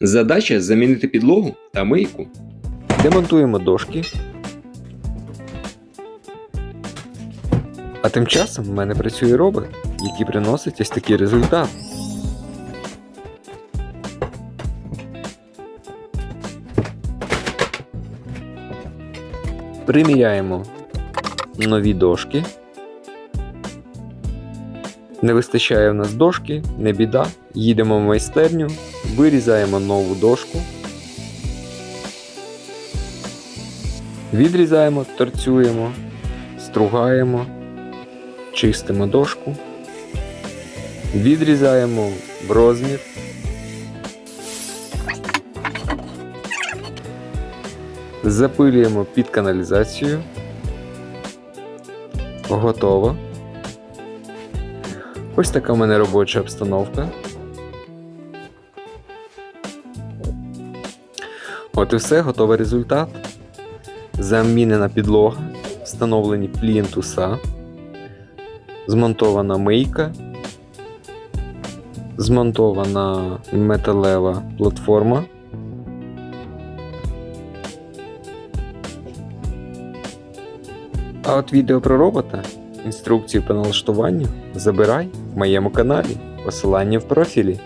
Задача замінити підлогу та мийку. Демонтуємо дошки. А тим часом в мене працює робот, який приносить ось такий результат. Приміряємо нові дошки. Не вистачає в нас дошки, не біда. Їдемо в майстерню, вирізаємо нову дошку. Відрізаємо, торцюємо, стругаємо, чистимо дошку, відрізаємо в розмір. Запилюємо під каналізацію. Готово. Ось така в мене робоча обстановка. От і все, готовий результат. Замінена підлога, встановлені плінтуса, змонтована мийка, змонтована металева платформа. А от відео про робота, інструкцію по налаштуванню забирай в моєму каналі, посилання в профілі.